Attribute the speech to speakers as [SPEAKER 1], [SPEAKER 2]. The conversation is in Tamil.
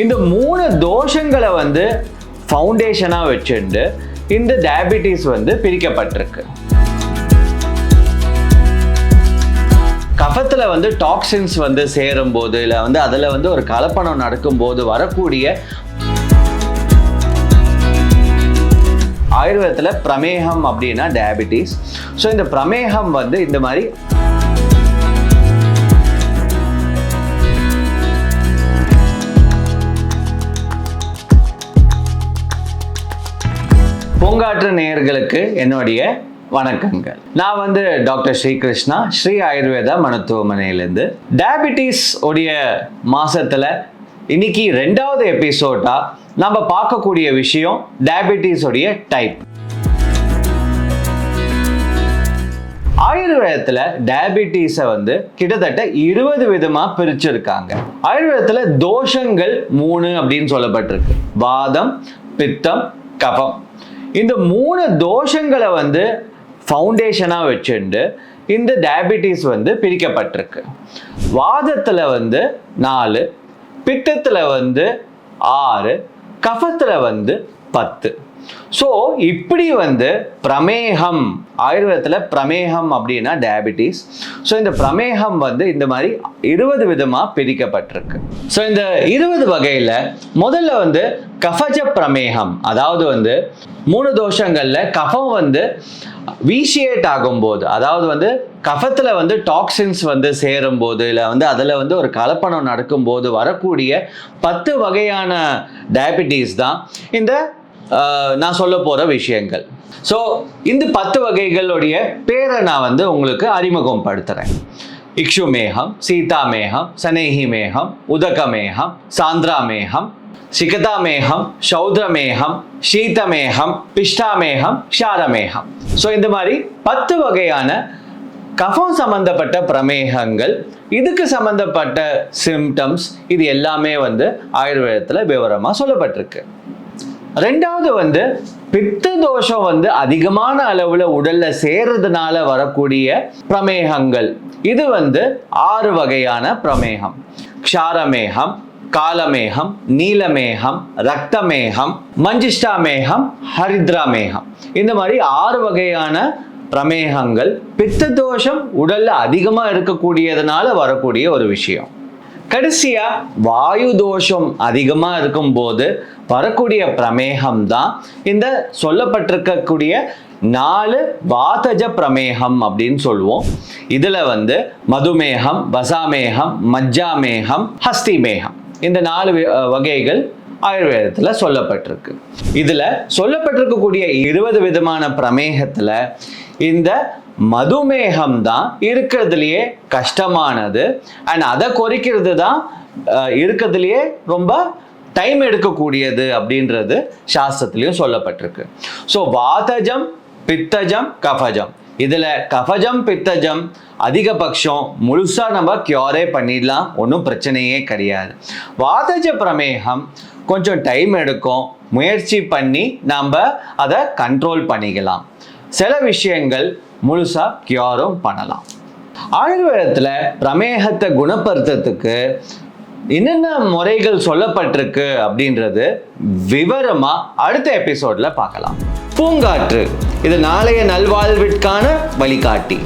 [SPEAKER 1] இந்த மூணு தோஷங்களை வந்து ஃபவுண்டேஷனாக வச்சுட்டு இந்த டயபிட்டிஸ் வந்து பிரிக்கப்பட்டிருக்கு. கஃபத்தில் வந்து டாக்ஸின்ஸ் வந்து சேரும்போது இல்லை வந்து அதில் வந்து ஒரு கலப்பணம் நடக்கும்போது வரக்கூடிய ஆயுர்வேதத்தில் பிரமேகம் அப்படின்னா டயபிட்டிஸ் ஸோ இந்த பிரமேகம் வந்து இந்த மாதிரி பூங்காற்று நேயர்களுக்கு என்னுடைய வணக்கங்கள். நான் வந்து டாக்டர் ஸ்ரீகிருஷ்ணா ஸ்ரீ ஆயுர்வேதா மருத்துவமனையிலேருந்து. டயபிட்டிஸ் உடைய மாசத்துல இன்னைக்கு ரெண்டாவது எபிசோடா நம்ம பார்க்கக்கூடிய விஷயம் டயபிட்டிஸ் உடைய டைப் ஆயுர்வேதத்தில் டயபிட்டிஸை வந்து கிட்டத்தட்ட இருபது விதமாக பிரிச்சிருக்காங்க. ஆயுர்வேதத்தில் தோஷங்கள் மூணு அப்படின்னு சொல்லப்பட்டிருக்கு. வாதம் பித்தம் கபம். இந்த மூணு தோஷங்களை வந்து ஃபவுண்டேஷனாக வச்சுண்டு இந்த டயபிட்டிஸ் வந்து பிரிக்கப்பட்டிருக்கு. வாதத்தில் வந்து நாலு பித்தத்தில் வந்து ஆறு கஃபத்தில் வந்து பத்து. ஸோ இப்படி வந்து பிரமேகம் ஆயுர்வேதத்தில் பிரமேகம் அப்படின்னா டயபிட்டிஸ் ஸோ இந்த பிரமேகம் வந்து இந்த மாதிரி இருபது விதமாக பிரிக்கப்பட்டிருக்கு. ஸோ இந்த இருபது வகையில் முதல்ல வந்து கஃபஜ பிரமேகம் அதாவது வந்து மூணு தோஷங்களில் கஃபம் வந்து வீஷியேட் ஆகும்போது அதாவது வந்து கஃபத்தில் வந்து டாக்ஸின்ஸ் வந்து சேரும்போது இல்லை வந்து அதில் வந்து ஒரு கலப்பணம் நடக்கும்போது வரக்கூடிய பத்து வகையான டயபிட்டிஸ் தான் இந்த நான் சொல்ல போகிற விஷயங்கள். ஸோ இந்த பத்து வகைகளுடைய பேரை நான் வந்து உங்களுக்கு அறிமுகம் படுத்துகிறேன் இக்ஷுமேகம் சீதாமேகம் சனேஹிமேகம் உதகமேகம் சாந்திராமேகம் சிகதாமேகம் சௌத்ரமேகம் சீதமேகம் பிஷ்டாமேகம் ஷாரமேகம் ஸோ இந்த மாதிரி பத்து வகையான கஃபம் சம்பந்தப்பட்ட பிரமேகங்கள் இதுக்கு சம்பந்தப்பட்ட சிம்டம்ஸ் இது எல்லாமே வந்து ஆயுர்வேதத்தில் விவரமாக சொல்லப்பட்டிருக்கு. ரெண்டாவது வந்து பித்த தோஷம் வந்து அதிகமான அளவில் உடல்ல சேர்றதுனால வரக்கூடிய பிரமேகங்கள். இது வந்து ஆறு வகையான பிரமேகம். க்ஷாரமேகம் காலமேகம் நீலமேகம் ரக்தமேகம் மஞ்சிஷ்டாமேகம் ஹரித்ராமேகம். இந்த மாதிரி ஆறு வகையான பிரமேகங்கள் பித்த தோஷம் உடல்ல அதிகமா இருக்கக்கூடியதுனால வரக்கூடிய ஒரு விஷயம். கடைசியா வாயு தோஷம் அதிகமா இருக்கும்போது வரக்கூடிய பிரமேகம் தான் இந்த சொல்லப்பட்டிருக்கக்கூடிய நாலு வாதஜ பிரமேகம் அப்படின்னு சொல்லுவோம். இதுல வந்து மதுமேகம் வசாமேகம் மஜ்ஜாமேகம் ஹஸ்திமேகம். இந்த நாலு வகைகள் ஆயுர்வேதத்துல சொல்லப்பட்டிருக்கு. இதுல சொல்லப்பட்டிருக்கக்கூடிய இருபது விதமான பிரமேகத்துல இந்த மதுமேகம் தான் இருக்கிறதுலையே கஷ்டமானது. அண்ட் அதை குறைக்கிறது தான் இருக்கிறதுலையே ரொம்ப டைம் எடுக்கக்கூடியது அப்படின்றது சாஸ்திரத்திலையும் சொல்லப்பட்டிருக்கு. ஸோ வாதஜம் பித்தஜம் கஃபஜம். இதில் கஃபஜம் பித்தஜம் அதிகபட்சம் முழுசாக நம்ம க்யூரே பண்ணிடலாம். ஒன்றும் பிரச்சனையே கிடையாது. வாதஜ பிரமேகம் கொஞ்சம் டைம் எடுக்கும். முயற்சி பண்ணி நம்ம அதை கண்ட்ரோல் பண்ணிக்கலாம். சில விஷயங்கள் முழுசாக க்யூரும் பண்ணலாம். ஆயுர்வேதத்தில் பிரமேகத்தை குணப்படுத்துறதுக்கு என்னென்ன முறைகள் சொல்லப்பட்டிருக்கு அப்படின்றது விவரமா அடுத்த எபிசோட்ல பார்க்கலாம். பூங்காற்று இது நாளைய நல்வாழ்விற்கான வழிகாட்டி.